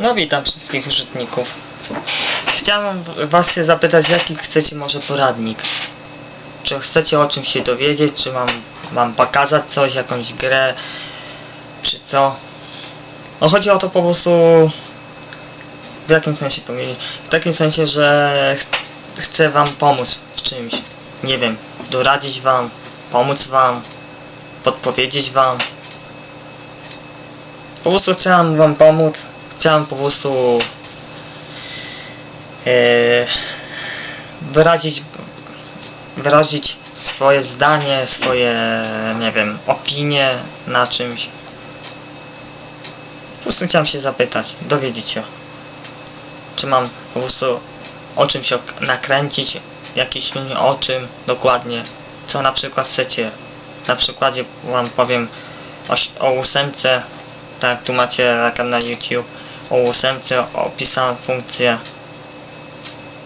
No witam wszystkich użytników. Chciałem was się zapytać, jaki chcecie może poradnik? Czy chcecie o czymś się dowiedzieć, czy mam, mam pokazać coś, jakąś grę, czy co? No chodzi o to po prostu... W jakim sensie powiedzieć? W takim sensie, że ch chcę wam pomóc w czymś. Nie wiem, doradzić wam, pomóc wam, podpowiedzieć wam. Po prostu chciałem wam pomóc. Chciałem po prostu e, wyrazić wyrazić swoje zdanie, swoje nie wiem, opinie na czymś. Po prostu chciałem się zapytać, dowiedzieć się. Czy mam po prostu o czymś ok- nakręcić, jakiś film o czym dokładnie, co na przykład chcecie. Na przykładzie wam powiem o, o ósemce, tak tu macie ekran na YouTube, o ósemce opisałem funkcję.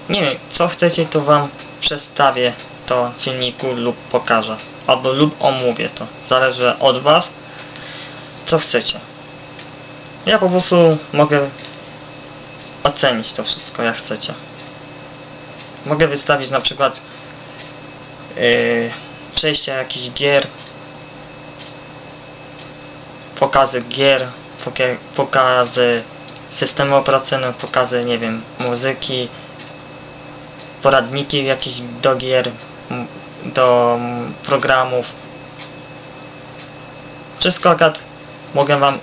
Nie wiem, co chcecie to wam przedstawię to w filmiku lub pokażę. Albo lub omówię to. Zależy od was, co chcecie. Ja po prostu mogę ocenić to wszystko jak chcecie. Mogę wystawić na przykład yy, przejścia jakichś gier, pokazy gier, poka- pokazy systemu operacyjnego, pokazy, nie wiem, muzyki, poradniki jakieś do gier, do programów. Wszystko akurat mogę wam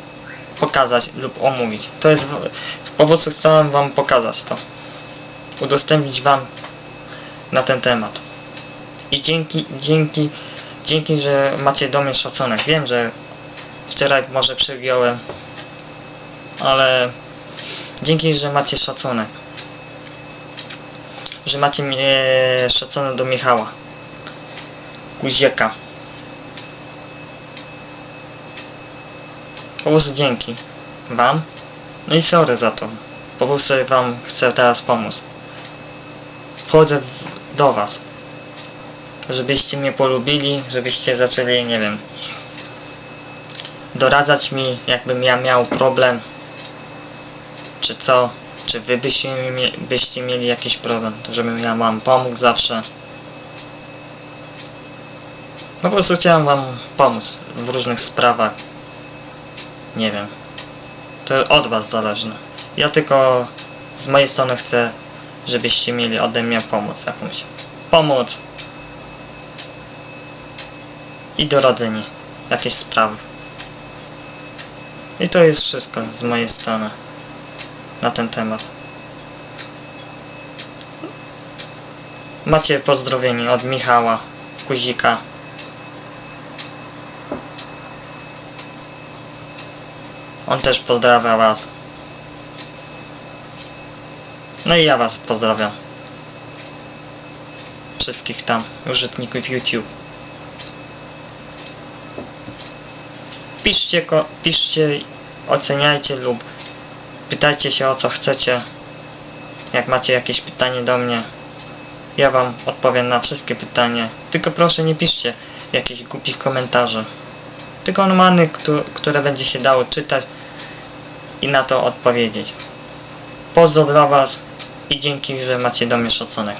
pokazać lub omówić. To jest po prostu chcę wam pokazać to. Udostępnić wam na ten temat. I dzięki, dzięki, dzięki, że macie do mnie szacunek. Wiem, że wczoraj może przegiąłem, ale dzięki, że macie szacunek. Że macie mnie szacunek do Michała. Guzieka. Po prostu dzięki wam. No i sorry za to. Po prostu wam chcę teraz pomóc. Wchodzę do was. Żebyście mnie polubili, żebyście zaczęli, nie wiem, doradzać mi, jakbym ja miał problem, czy co, czy wy byście, byście mieli jakiś problem, to żebym ja wam pomógł zawsze. No po prostu chciałem wam pomóc w różnych sprawach. Nie wiem. To od was zależne. Ja tylko z mojej strony chcę, żebyście mieli ode mnie pomoc jakąś. Pomoc. I doradzenie jakiejś sprawy. I to jest wszystko z mojej strony na ten temat. Macie pozdrowienie od Michała Kuzika. On też pozdrawia was. No i ja was pozdrawiam. Wszystkich tam użytników YouTube. Piszcie, piszcie, oceniajcie lub pytajcie się o co chcecie. Jak macie jakieś pytanie do mnie, ja wam odpowiem na wszystkie pytania. Tylko proszę nie piszcie jakichś głupich komentarzy. Tylko normalnych, któ- które będzie się dało czytać i na to odpowiedzieć. Pozdro dla was i dzięki, że macie do mnie szacunek.